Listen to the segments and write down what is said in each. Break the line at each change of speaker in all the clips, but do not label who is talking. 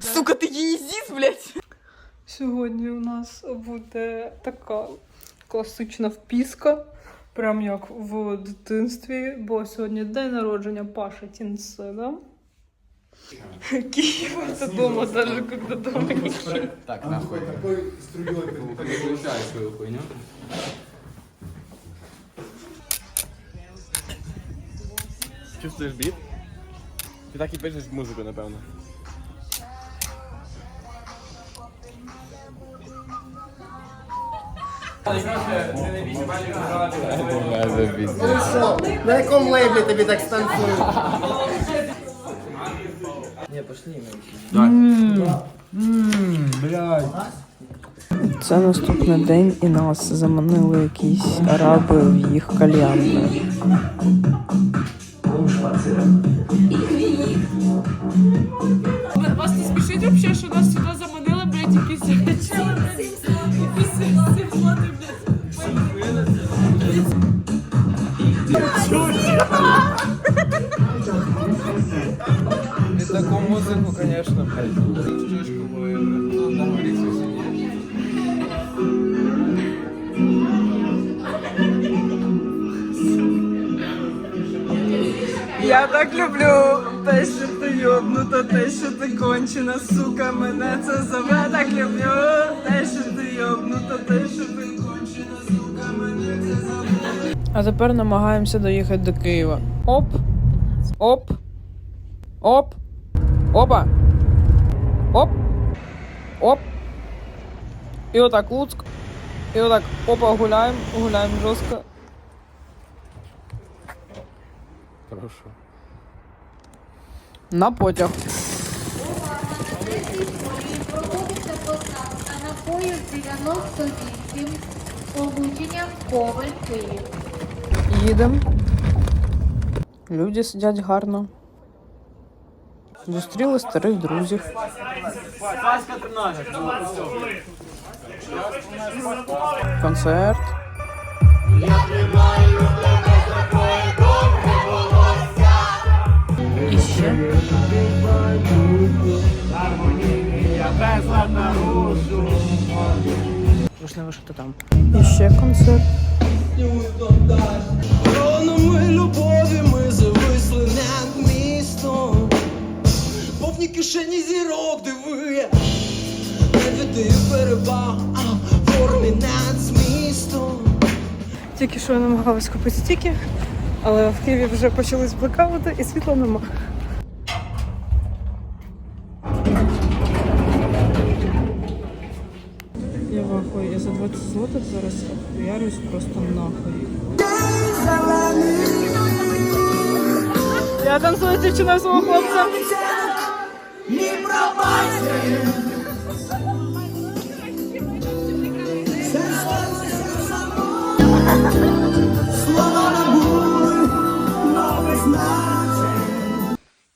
Сука, ти їздіс, блядь.
Сьогодні у нас буде така класична впіска, прям як в дитинстві, бо сьогодні день народження Паши Тінсена. Киев это дома, даже когда дома не
Так, нахуй.
Такой струей
Выключай свою хуйню.
Чувствуєш біт? Ти так і пишеш музику, напевно.
На якому лейблі тобі так станцюють?
Це наступний день і нас заманили якісь араби в їх кальянну.
Під таку музику, конечно, блядь. Чушковою, блядь. На горі сидіти.
Я так люблю те, що ти йобнута, те, що ти кончена, сука, мене це зове. Так люблю те, що ти йобнута, А тепер намагаємося доїхати до Києва. Оп, оп, оп, опа, оп, оп. І отак Луцьк. І отак опа гуляємо, гуляємо жорстко.
Прошу.
На потяг.
Поїзд 98 полученням Коваль Київ.
Їдемо. Люди сидять гарно. Зустріли старих друзів. Концерт. І ще. Можливо, що то там. І ще концерт.
Тронами любові ми зависли над містом. Повні кишені зірок диви. Не перебаг, а формі над змістом.
Тільки що я намагалась купити стіки, але в Києві вже почались блекаути і світла нема. Я в ахуї. Я 20 зараз хуярюсь просто нахуй. Я танцюю з дівчиною свого хлопця.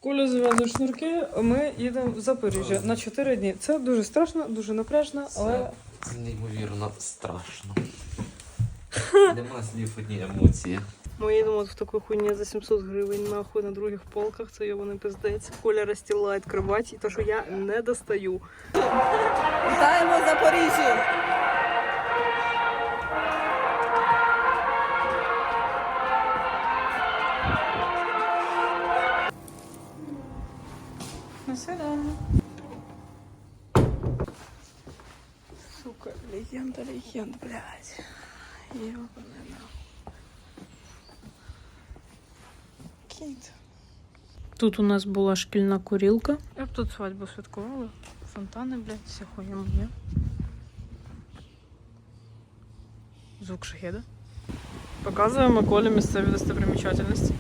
Коля зав'язує шнурки, ми їдемо в Запоріжжя на 4 дні. Це дуже страшно, дуже напряжно, але
неймовірно страшно. Нема слів одні емоції.
ми їдемо от в таку хуйні за 700 гривень нахуй на других полках. Це його пиздець. Коля розстілає кровать, і то, що я не достаю.
Вітаємо в легенда, легенда, блядь. Ёбаный нахуй. Кінь. Тут у нас була шкільна курілка. Я б тут свадьбу святкувала. Фонтани, блядь, вся хуйня моя. Звук шахеда. Показуємо Колі місцеві достопримічательності.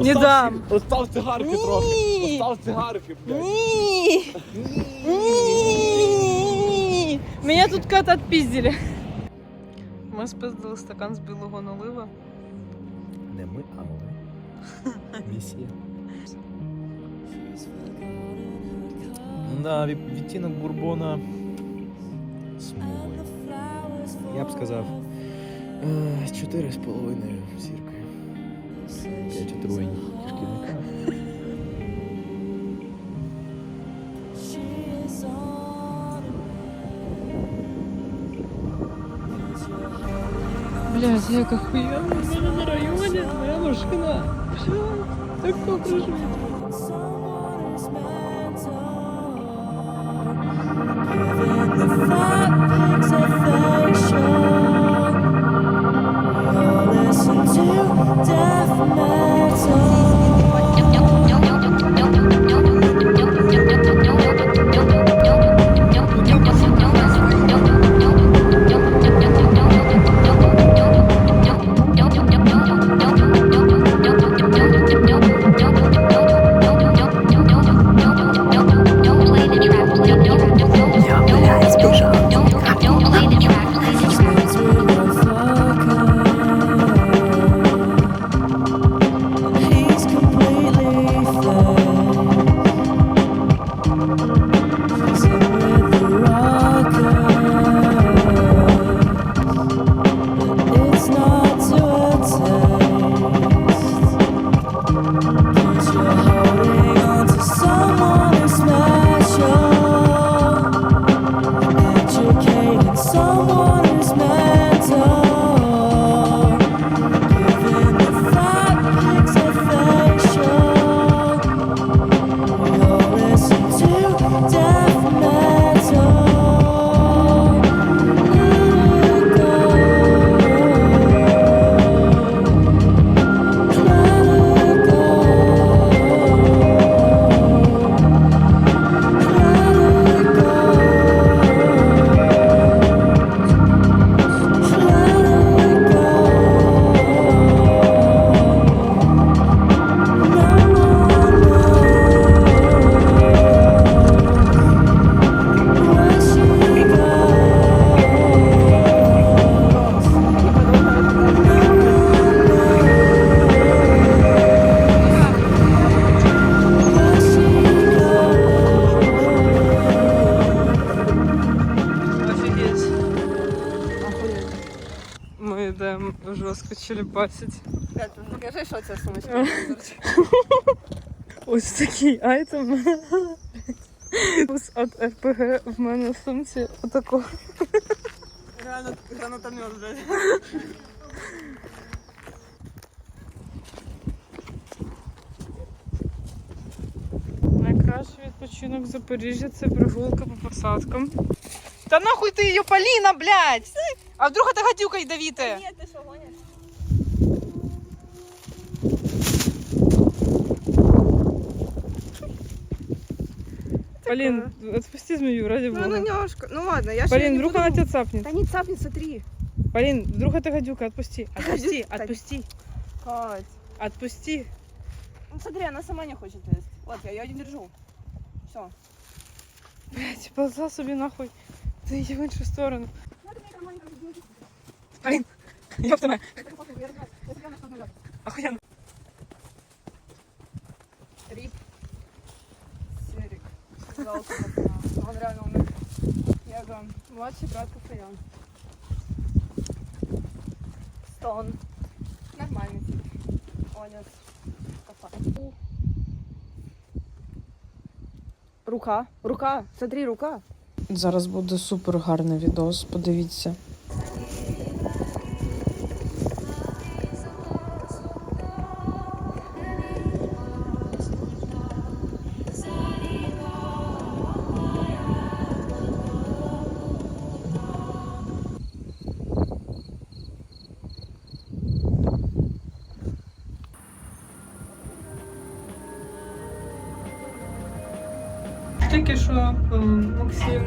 Не дам.
Остав цигарки трохи. Остав цигарки, блядь.
Ні. Ні. Меня тут кат отпиздили. Ми спиздили стакан з білого налива.
Не ми, а ми. Місія. Да, від- відтінок бурбона смуглий. Я б сказав, е, чотири з половиною зіркою.
П'ять отруєнь шкідника.
Блядь, як охуєнно, в мене на районі моя машина. Все, так прожити. Йдемо жорстко челіпасить.
Покажи, що це сумочка.
Ось такий айтем. От РПГ в мене в сумці отако.
Реально гранатомет, блядь.
Найкращий відпочинок в Запоріжжі це прогулка по посадкам. Та нахуй ти її, Поліна, блядь! А вдруг это гадюка ядовіте?
Ні, ти що, гониш?
Полин, отпусти змею, ради
Ну,
бога.
ну, немножко. Ну ладно, я же
Полин,
не
вдруг
буду...
она тебя цапнет.
Да не цапни, смотри.
Полин, вдруг это гадюка, отпусти. Отпусти,
Кать.
отпусти,
Кать.
отпусти.
Ну смотри, она сама не хочет лезть. Вот, я ее не держу. Все.
Блядь, ползла собі нахуй. Ти її в іншу сторону. Полин, ёпта моя. Охуенно.
Рип. Серик. Сказал, что он реально умер. Я говорю, младший брат Кафаян. Стон. Нормальный тип. Онес. Кафай. Рука, рука, смотри, рука.
Зараз буде супер гарний відос, подивіться. Тільки що ем, Максим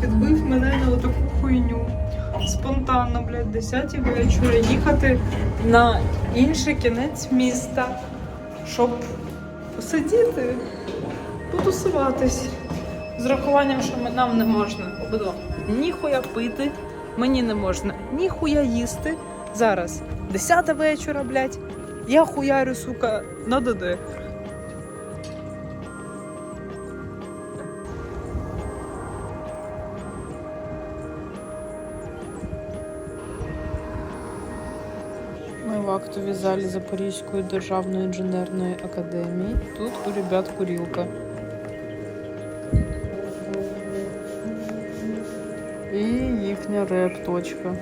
підбив мене на таку хуйню. Спонтанно, блядь, 10 вечора їхати на інший кінець міста, щоб посидіти, потусуватись. З рахуванням, що нам не можна обидва. Ніхуя пити, мені не можна, ніхуя їсти. Зараз 10 вечора, блядь, я хуярю, сука, на ДД.
Актовій залі Запорізької державної інженерної академії. Тут у ребят курілка. І їхня реп-точка.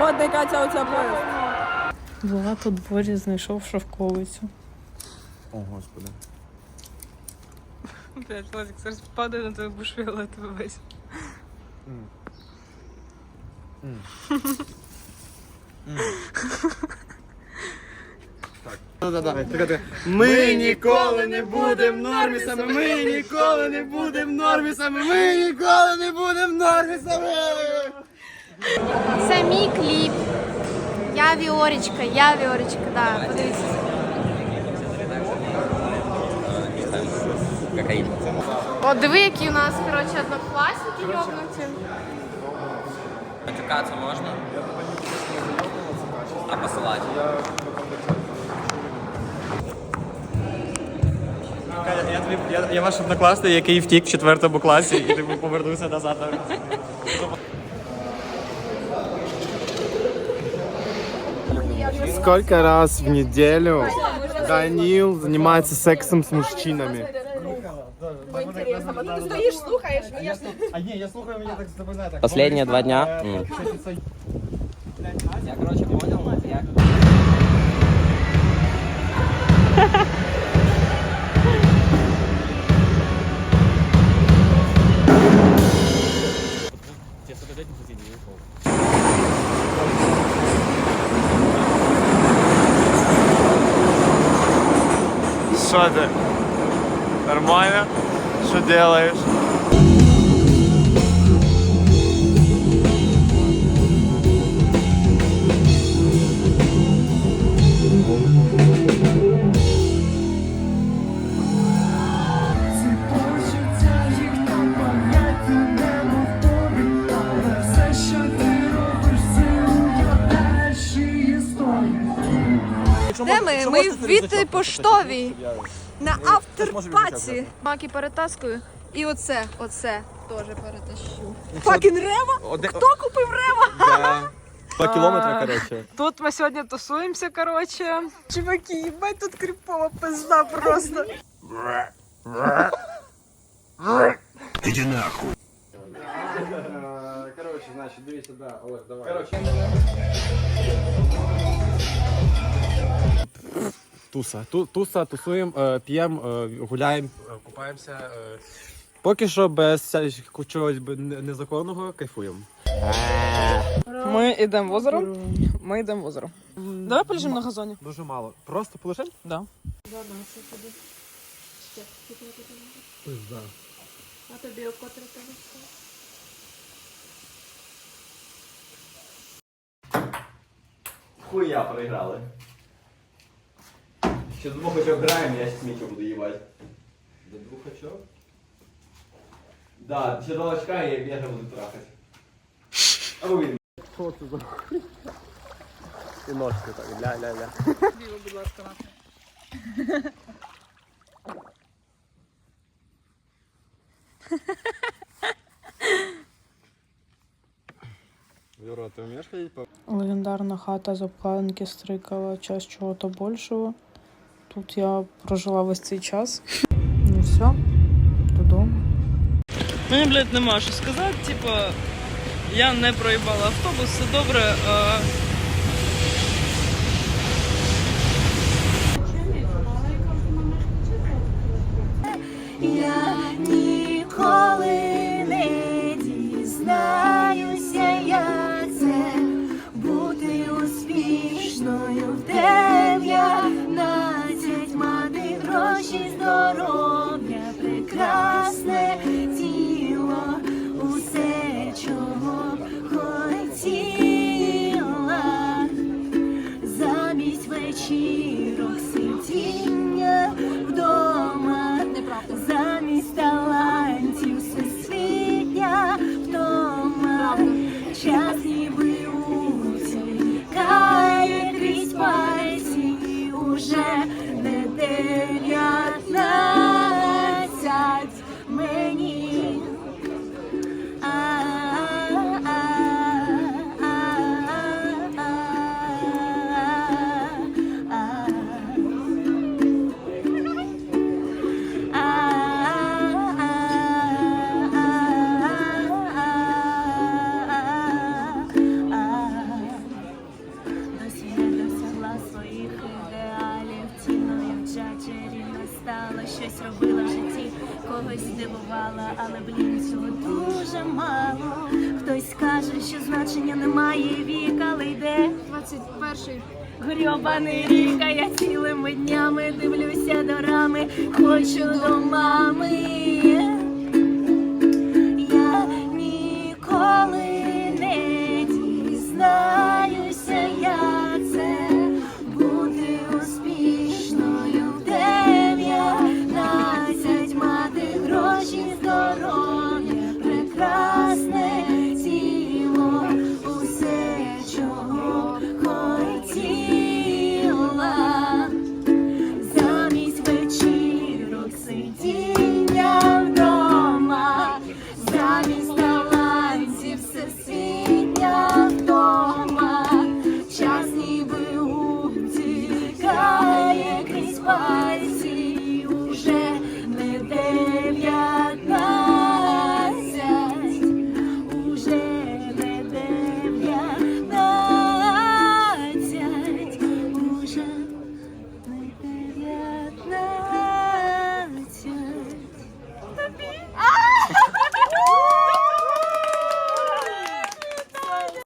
Модний Катя, оця поїзд.
Влад у дворі знайшов шовковицю.
О, господи.
Блять, Владик, зараз падає на тебе будеш фіолетовий весь. Так.
Ми ніколи не будемо нормісами, ми ніколи не будемо нормісами, ми ніколи не будемо нормісами.
Це мій кліп. Я Віорічка, я Віорічка, да, подивіться. О, диви, які у нас, коротше, однокласники йобнуті.
Матюкатися можна? А посилати?
Я, тобі, я, я ваш однокласник, який втік в четвертому класі і типу повернувся назад.
Сколько раз в неделю Данил занимается сексом с мужчинами?
А ні, я слухаю, мені так запоминає так.
Последние два дня. Я, короче, понял, як...
Що ти? Нормально? Що делаешь?
Де ми? Ми в Віти поштовій. На авторпаці. Маки перетаскую. І оце, оце теж перетащу. Факін Рева? Хто купив Рева?
Два кілометри, коротше.
Тут ми сьогодні тусуємося, коротше. Чуваки, їбать, тут кріпова пизда просто.
Короче, значит, дивіться, да, Олег, давай.
Туса. Ту, туса, тусуємо, п'ємо, гуляємо, купаємося. е. Поки що без чогось незаконного кайфуємо.
Ми йдемо в озеро. Ми йдемо в озеро. Давай полежимо на газоні.
Дуже мало. Просто полишень?
Да.
Хуя проіграли. Ще з двох очок граємо, я ще сміття буду їбати. До двох очок? Да, ще два очка і я вже буду трахати. Або він. Що це за? І ножки так, ля-ля-ля. Юра, ти вмієш ходити по
Легендарна хата з обкладинки Стрикала, час чого-то большого. Тут я прожила весь цей час. Ну все, додому. Мені, блядь, нема що сказати. Типа, я не проїбала автобус, все добре. А...
21-й.
Грьобаний ріка, я цілими днями дивлюся до рами, хочу до мами.